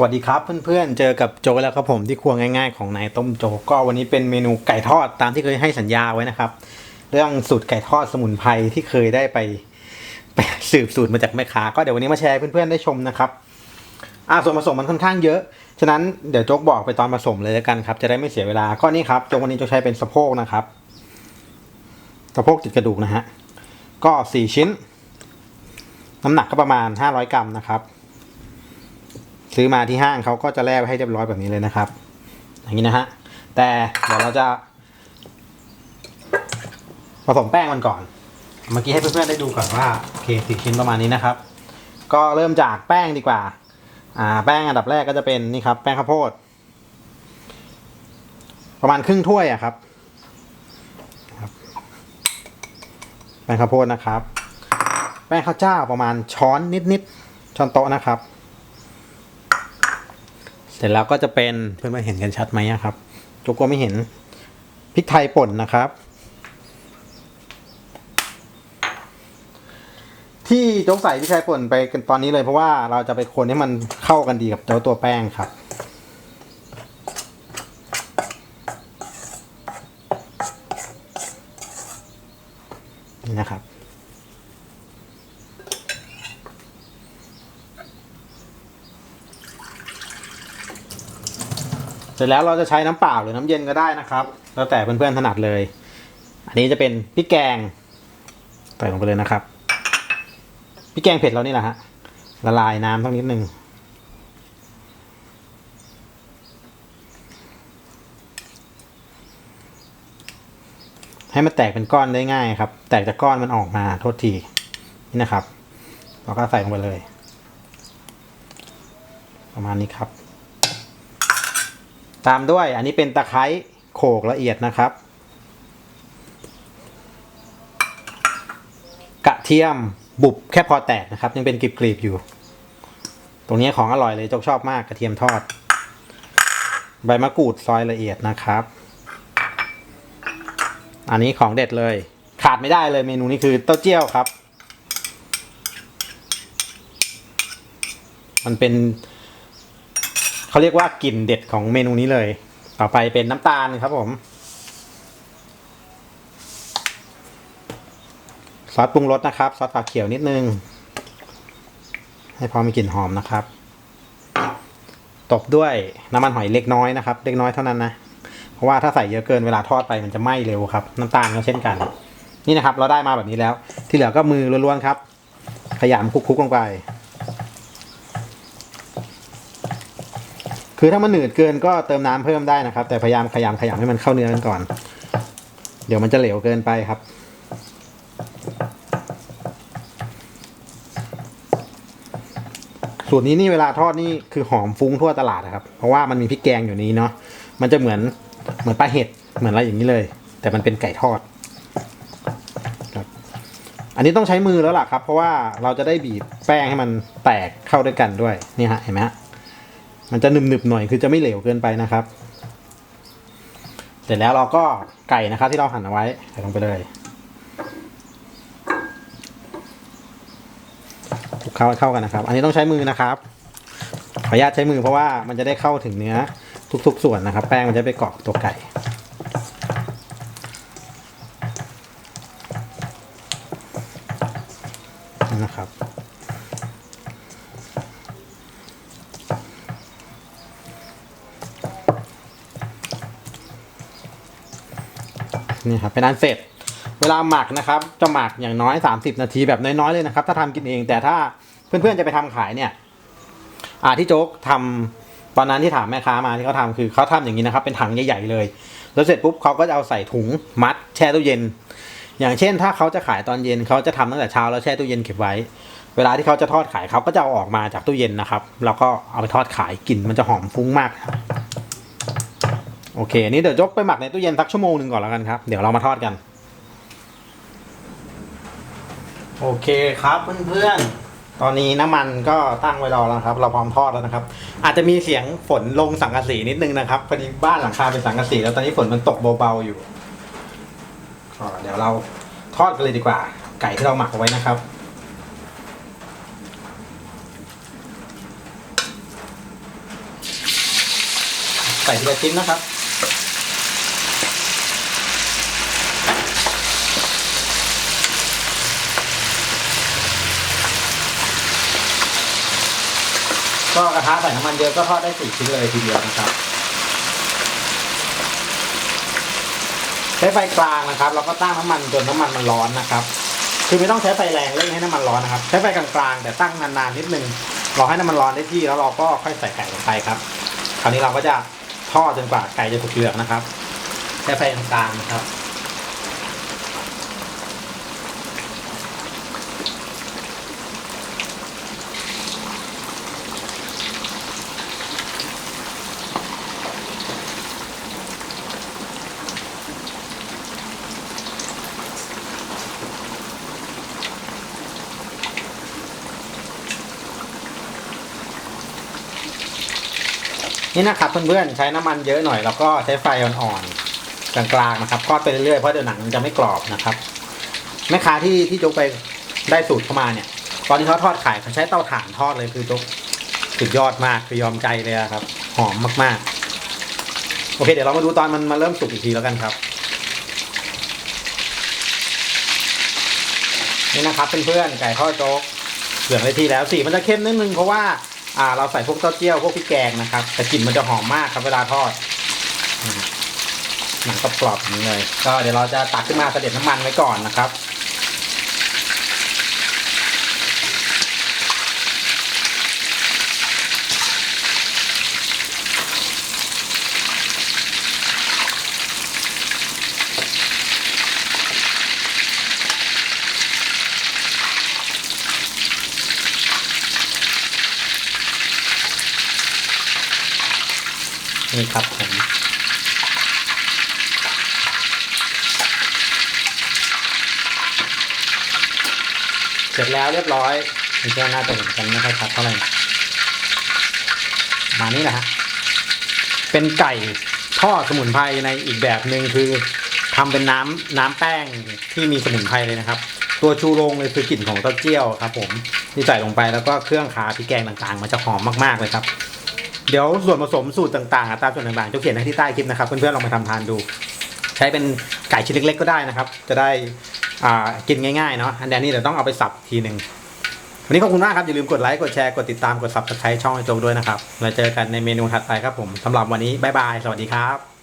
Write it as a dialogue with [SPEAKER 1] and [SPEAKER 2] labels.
[SPEAKER 1] สวัสดีครับเพื่อนๆ เจอกับโจแล้วครับผมที่ครัวง่ายๆของนายต้มโจก็วันนี้เป็นเมนูไก่ทอดตามที่เคยให้สัญญาไว้นะครับ เรื่องสูตรไก่ทอดสมุนไพรที่เคยได้ไปไปสืบสูตรมาจากแม่ค้าก็เดี๋ยววันนี้มาแชร์เพื่อนๆได้ชมนะครับอ่าส่วนผสมมันค่อนข้างเยอะฉะนั้นเดี๋ยวโจกบอกไปตอนผสมเลยแล้วกันครับ จะได้ไม่เสียเวลาก็นี่ครับโจกวันนี้โจใช้เป็นสะโพกนะครับสะโพกติดกระดูกนะฮะก็สี่ชิ้น น้ำหนักก็ประมาณห้าร้อยกรัมนะครับ ซื้อมาที่ห้างเขาก็จะแล่ไว้ให้เรียบร้อยแบบนี้เลยนะครับ อย่างนี้นะฮะแต่เดี๋ยวเราจะ ผสมแป้งมันก่อน เมื่อกี้ให้เพื่อนๆได้ดูก่อนว่าโอเคสีชิ้นประมาณนี้นะครับ ก็เริ่มจากแป้งดีกว่า อ่า แป้งอันดับแรกก็จะเป็นนี่ครับ แป้งข้าวโพด ประมาณครึ่งถ้วยอะครับแป้งข้าวโพดนะครับ แป้งข้าวเจ้าประมาณช้อนนิดๆช้อนโต๊ะนะครับ เสร็จแล้วก็จะเป็นเพื่อนมาเห็นกันชัดไหมครับจุกคนไม่เห็นพริกไทยป่นนะครับ ที่โจ๊กใส่พริกไทยป่นไปกันตอนนี้เลยเพราะว่าเราจะไปคนให้มันเข้ากันดีกับตัวตัวแป้งครับ นี่นะครับ เสร็จแล้วเราจะใช้น้ำเปล่าหรือน้ำเย็นก็ได้นะครับ แล้วแต่เพื่อนๆถนัดเลย อันนี้จะเป็นพริกแกงใส่ลงไปเลยนะครับพริกแกงเผ็ดเรานี่แหละฮะละลายน้ำสักนิดนึงให้มันแตกเป็นก้อนได้ง่ายครับ แตกจากก้อนมันออกมาโทษทีนี่นะครับเราก็ใส่ลงไปเลย ประมาณนี้ครับ ตามด้วยอันนี้เป็นตะไคร้โขกละเอียดนะครับ กระเทียมบุบแค่พอแตกนะครับ ยังเป็นกรีบๆอยู่ ตรงนี้ของอร่อยเลยจกชอบมากกระเทียมทอด ใบมะกรูดซอยละเอียดนะครับ อันนี้ของเด็ดเลย ขาดไม่ได้เลยเมนูนี้คือเต้าเจี้ยวครับ มันเป็น เขาเรียกว่ากลิ่นเด็ดของเมนูนี้เลย ต่อไปเป็นน้ำตาลครับผม ซอสปรุงรสนะครับ ซอสฝาเขียวนิดนึง ให้พอมีกลิ่นหอมนะครับ ตบด้วยน้ำมันหอยเล็กน้อยนะครับ เล็กน้อยเท่านั้นนะ เพราะว่าถ้าใส่เยอะเกินเวลาทอดไปมันจะไหม้เร็วครับ น้ำตาลก็เช่นกัน นี่นะครับ เราได้มาแบบนี้แล้ว ที่เหลือก็มือล้วนๆครับ ขยำคลุกๆลงไป คือถ้ามันหนืดเกินก็เติมน้ำเพิ่มได้นะครับ แต่พยายามขยำขยำให้มันเข้าเนื้อกันก่อน เดี๋ยวมันจะเหลวเกินไปครับ สูตรนี้นี่เวลาทอดนี่คือหอมฟุ้งทั่วตลาดนะครับ เพราะว่ามันมีพริกแกงอยู่นี้เนาะมันจะเหมือนเหมือนปลาเห็ดเหมือนอะไรอย่างนี้เลย แต่มันเป็นไก่ทอดครับอันนี้ต้องใช้มือแล้วล่ะครับ เพราะว่าเราจะได้บีบแป้งให้มันแตกเข้าด้วยกันด้วยนี่ฮะเห็นไหมฮะ มันจะหนึบๆหน่อยคือจะไม่เหลวเกินไปนะครับ เสร็จแล้วเราก็ไก่นะครับ ที่เราหั่นเอาไว้ใส่ลงไปเลยคลุกเข้าเข้ากันนะครับ อันนี้ต้องใช้มือนะครับขออนุญาตใช้มือเพราะว่ามันจะได้เข้าถึงเนื้อทุก ๆ ส่วนนะครับ แป้งมันจะไปเกาะตัวไก่นะครับ นี่ครับเป็นอันเสร็จ เวลาหมักนะครับจะหมักอย่างน้อย 30 นาทีแบบน้อยๆเลยนะครับ ถ้าทำกินเองแต่ถ้าเพื่อนๆจะไปทำขายเนี่ยอ่าที่โจ๊กทำตอนนั้นที่ถามแม่ค้ามาที่เขาทำคือเขาทำอย่างนี้นะครับ เป็นถังใหญ่ๆเลย แล้วเสร็จปุ๊บเขาก็จะเอาใส่ถุงมัด แช่ตู้เย็น อย่างเช่น ถ้าเขาจะขายตอนเย็นเขาจะทำตั้งแต่เช้าแล้วแช่ตู้เย็นเก็บไว้ เวลาที่เขาจะทอดขายเขาก็จะเอาออกมาจากตู้เย็นนะครับ แล้วก็เอาไปทอดขายกลิ่นมันจะหอมฟุ้งมาก โอเคอันนี้เดี๋ยวยกไปหมักในตู้เย็นสักชั่วโมงหนึ่งก่อนแล้วกันครับ เดี๋ยวเรามาทอดกัน โอเคครับเพื่อนๆ ตอนนี้น้ำมันก็ตั้งไว้รอแล้วครับ เราพร้อมทอดแล้วนะครับ อาจจะมีเสียงฝนลงสังกะสีนิดนึงนะครับพอดีบ้านหลังคาเป็นสังกะสีแล้วตอนนี้ฝนมันตกเบาๆอยู่ก็เดี๋ยวเราทอดกันเลยดีกว่า ไก่ที่เราหมักเอาไว้นะครับใส่ทีละชิ้นนะครับ ก็กระทะใส่น้ำมันเยอะก็ทอดได้สี่ชิ้นเลยทีเดียวนะครับใช้ไฟกลางนะครับแล้วก็ตั้งน้ำมันจนน้ำมันมันร้อนนะครับ คือไม่ต้องใช้ไฟแรงเร่งให้น้ำมันร้อนนะครับ ใช้ไฟกลางๆแต่ตั้งนานๆนิดนึงรอให้น้ำมันร้อนได้ที่แล้วเราก็ค่อยใส่ไก่ลงไปครับ คราวนี้เราก็จะทอดจนกว่าไก่จะสุกเหลืองนะครับ ใช้ไฟกลางๆนะครับ นี่นะครับเพื่อนๆใช้น้ำมันเยอะหน่อยแล้วก็ใช้ไฟอ่อนๆกลางๆนะครับทอดไปเรื่อยๆเพราะเดี๋ยวหนังมันจะไม่กรอบนะครับแม่ค้าที่ที่จกไปได้สูตรเข้ามาเนี่ย ตอนที่เขาทอดขายเขาใช้เตาถ่านทอดเลยคือจกสุดยอดมากคือยอมใจเลยครับ หอมมากๆ โอเค เดี๋ยวเรามาดูตอนมันมาเริ่มสุกอีกทีแล้วกันครับนี่นะครับเพื่อนๆไก่ทอดโจ๊กเหลืองได้ที่แล้วสีมันจะเข้มนิดนึงเพราะว่า อ่า เราใส่พวกเต้าเจี้ยวพวกพริกแกงนะครับ แต่กลิ่นมันจะหอมมากครับเวลาทอดหนังกรอบๆอย่างนี้เลย ก็เดี๋ยวเราจะตักขึ้นมาเสด็จน้ำมันไว้ก่อนนะครับ นี่ครับผมเสร็จแล้วเรียบร้อยนี่ก็น่าจะเห็นกันไม่ค่อยชัดเท่าไหร่มานี่นะฮะเป็นไก่ทอดสมุนไพรในอีกแบบหนึ่งคือทำเป็นน้ำน้ำแป้งที่มีสมุนไพรเลยนะครับ ตัวชูโรงเลยคือกลิ่นของเต้าเจี้ยวครับ ผมที่ใส่ลงไปแล้วก็เครื่องขาพริกแกงต่างๆ มันจะหอมมากๆเลยครับ เดี๋ยวส่วนผสมสูตรต่างๆอัตราส่วนต่างๆจะเขียนไว้ที่ใต้คลิปนะครับเพื่อนๆลองไปทำทานดู ใช้เป็นไก่ชิ้นเล็กๆก็ได้นะครับ จะได้กินง่ายๆเนาะอันนี้เดี๋ยวต้องเอาไปสับทีหนึ่งวันนี้ขอบคุณมากครับ อย่าลืมกดไลค์กดแชร์กดติดตามกดซับสไครต์ช่องไอโจกด้วยนะครับแล้วเจอกันในเมนูถัดไปครับผมสำหรับวันนี้บ๊ายบาย สวัสดีครับ